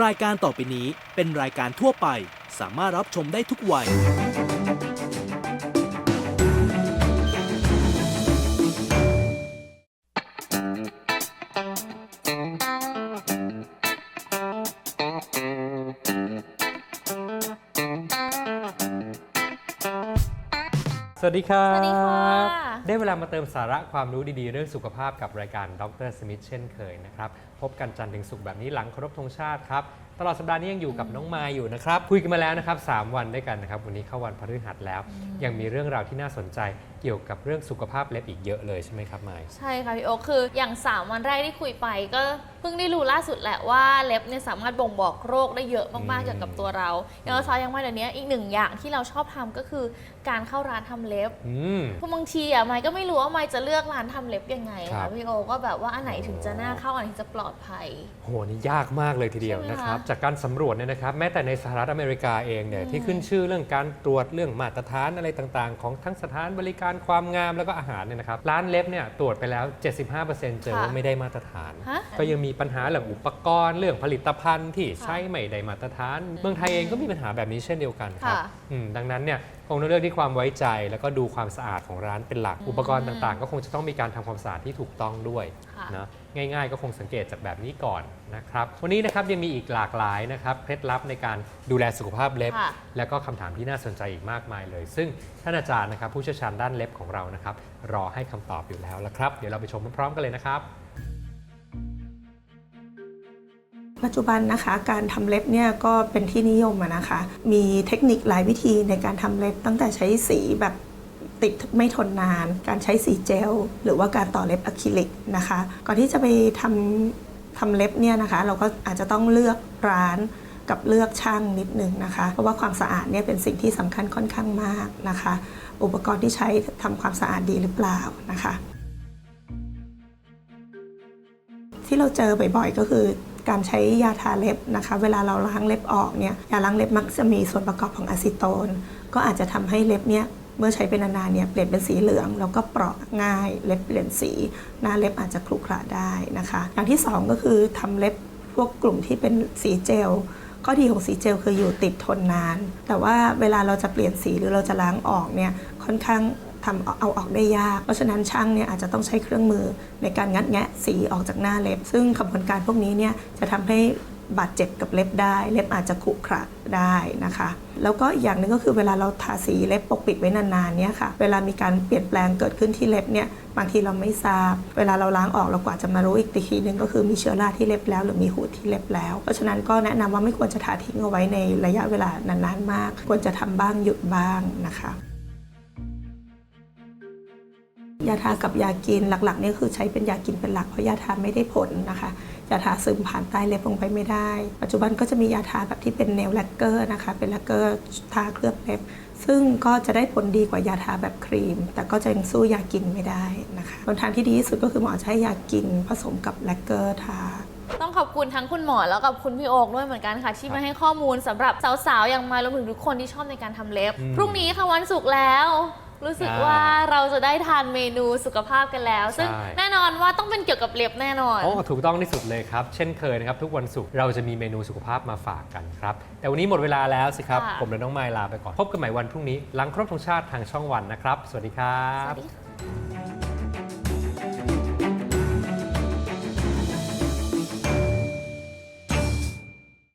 รายการต่อไปนี้เป็นรายการทั่วไป สามารถรับชมได้ทุกวัย สวัสดีครับ สวัสดีค่ะ ได้เวลามาเติมสาระความรู้ดีๆ เรื่องสุขภาพกับรายการดรสมิธเช่นเคยนะครับ พบกันจันทร์ถึงศุกร์แบบนี้หลังเคารพธงชาติครับ ตลอดสัปดาห์นี้ยังอยู่กับน้องมายอยู่นะครับ คุยกันมาแล้วนะครับ 3 วันด้วยกันนะครับ วันนี้เข้าวันพฤหัสแล้ว ยังมีเรื่องราวที่น่าสนใจเกี่ยวกับเรื่องสุขภาพเล็บอีกเยอะเลยใช่ไหมครับมาย ใช่ค่ะพี่โอ๊คคืออย่าง 3 วันแรกที่คุยไปก็เพิ่งได้รู้ล่าสุดแหละว่าเล็บเนี่ยสามารถบ่งบอกโรคได้เยอะมากๆอืมเกี่ยวกับตัวเราอย่างเราซอยยังมาเดี๋ยวนี้อีกหนึ่งอย่างที่เราชอบทำก็คือการเข้าร้านทำเล็บอืม เพราะบางทีอะไม่ก็ไม่รู้ว่าไม่จะเลือกร้านทำเล็บยังไงครัค่ะบพี่โอก็แบบว่าอันไหนถึงจะน่าเข้าอันไหนถึงจะปลอดภัย โหนี่ยากมากเลยทีเดียวใช่ไหมนะครับคะจากการสำรวจเนี่ยนะครับ แม้แต่ในสหรัฐอเมริกาเองเนี่ยที่ขึ้นชื่อเรื่องการตรวจเรื่องมาตรฐานอะไรต่างๆ ของทั้งสถานบริการความงามแล้วก็อาหารเนี่ยนะครับ ร้านเล็บเนี่ยตรวจไปแล้ว 75%เจอว่าไม่ได้มาตรฐาน ฮะ ก็ยังมีปัญหาเรื่องอุปกรณ์เรื่องผลิตภัณฑ์ที่ใช้ไม่ได้มาตรฐาน เมืองไทยเองก็มีปัญหาแบบนี้เช่นเดียวกันครับค่ะ อืมดังนั้นเนี่ยคงต้องเลือกที่ความไว้ใจ แล้วก็ดูความสะอาดของร้านเป็นหลัก อุปกรณ์ต่างๆ ก็คงจะต้องมีการทำความสะอาดที่ถูกต้องด้วยค่ะ นะง่าย ๆ ก็คงสังเกตจากแบบนี้ก่อนนะครับ วันนี้นะครับยังมีอีกหลากหลายนะครับเคล็ดลับในการดูแลสุขภาพเล็บ ค่ะ แล้วก็คำถามที่น่าสนใจอีกมากมายเลย ซึ่งท่านอาจารย์นะครับผู้เชี่ยวชาญด้านเล็บของเรานะครับรอให้คำตอบอยู่แล้วละครับ เดี๋ยวเราไปชมพร้อมๆกันเลยนะครับ ปัจจุบันนะคะการทำเล็บเนี่ยก็เป็นที่นิยมนะคะ มีเทคนิคหลายวิธีในการทำเล็บตั้งแต่ใช้สีแบบติดไม่ทนนาน การใช้สีเจล หรือว่าการต่อเล็บอะคริลิกนะคะ ก่อนที่จะไปทำทำเล็บเนี่ยนะคะ เราก็อาจจะต้องเลือกร้านกับเลือกช่างนิดนึงนะคะ เพราะว่าความสะอาดเนี่ยเป็นสิ่งที่สำคัญค่อนข้างมากนะคะ อุปกรณ์ที่ใช้ทำความสะอาดดีหรือเปล่านะคะ ที่เราเจอบ่อยๆก็คือ การใช้ยาทาเล็บนะคะ เวลาเราล้างเล็บออกเนี่ยยาล้างเล็บมักจะมีส่วนประกอบของอะซิโตน ก็อาจจะทำให้เล็บเนี่ยเมื่อใช้เป็นนานๆเนี่ยเปลี่ยนเป็นสีเหลือง แล้วก็เปราะง่ายเล็บเปลี่ยนสี หน้าเล็บอาจจะขรุขระได้นะคะ อย่างที่สองก็คือทำเล็บพวกกลุ่มที่เป็นสีเจลข้อดีของสีเจลคืออยู่ติดทนนาน แต่ว่าเวลาเราจะเปลี่ยนสีหรือเราจะล้างออกเนี่ยค่อนข้าง ทำเอาออกได้ยาก เพราะฉะนั้นช่างเนี่ยอาจจะต้องใช้เครื่องมือในการงัดแงะสีออกจากหน้าเล็บ ซึ่งกระบวนการพวกนี้เนี่ยจะทำให้บาดเจ็บกับเล็บได้ เล็บอาจจะขรุขระได้นะคะ แล้วก็อีกอย่างหนึ่งก็คือเวลาเราทาสีเล็บปกปิดไว้นานๆเนี่ยค่ะ เวลามีการเปลี่ยนแปลงเกิดขึ้นที่เล็บเนี่ยบางทีเราไม่ทราบ เวลาเราล้างออกเรากว่าจะมารู้อีกทีนึงก็คือมีเชื้อราที่เล็บแล้ว หรือมีหูที่เล็บแล้ว เพราะฉะนั้นก็แนะนำว่าไม่ควรจะทาทิ้งเอาไว้ในระยะเวลานานๆมาก ควรจะทำบ้างหยุดบ้างนะคะ ยาทากับยากินหลักๆเนี่ยคือใช้เป็นยากินเป็นหลักเพราะยาทาไม่ได้ผลนะคะยาทาซึมผ่านใต้เล็บลงไปไม่ได้ ปัจจุบันก็จะมียาทาแบบที่เป็นเนลแลกเกอร์นะคะเป็นแลกเกอร์ทาเคลือบเล็บ ซึ่งก็จะได้ผลดีกว่ายาทาแบบครีม แต่ก็จะยังสู้ยากินไม่ได้นะคะหนทางที่ดีที่สุดก็คือหมอใช้ยากินผสมกับแลกเกอร์ทาต้องขอบคุณทั้งคุณหมอแล้วกับคุณพี่โอกด้วยเหมือนกันค่ะ ที่มาให้ข้อมูลสำหรับสาวๆอย่างมายรวมถึงทุกคนที่ชอบในการทำเล็บอืมพรุ่งนี้ค่ะวันศุกร์แล้ว รู้สึกอ่าว่าเราจะได้ทานเมนูสุขภาพกันแล้ว ซึ่งใช่แน่นอนว่าต้องเป็นเกี่ยวกับเล็บแน่นอนโอ้ถูกต้องที่สุดเลยครับ เช่นเคยนะครับ ทุกวันศุกร์เราจะมีเมนูสุขภาพมาฝากกันครับ แต่วันนี้หมดเวลาแล้วสิครับค่ะผมและน้องไมายลาไปก่อน พบกันใหม่วันพรุ่งนี้หลังครบธงชาติทางช่องวันนะครับ สวัสดีครัสบวัสดีค่ะ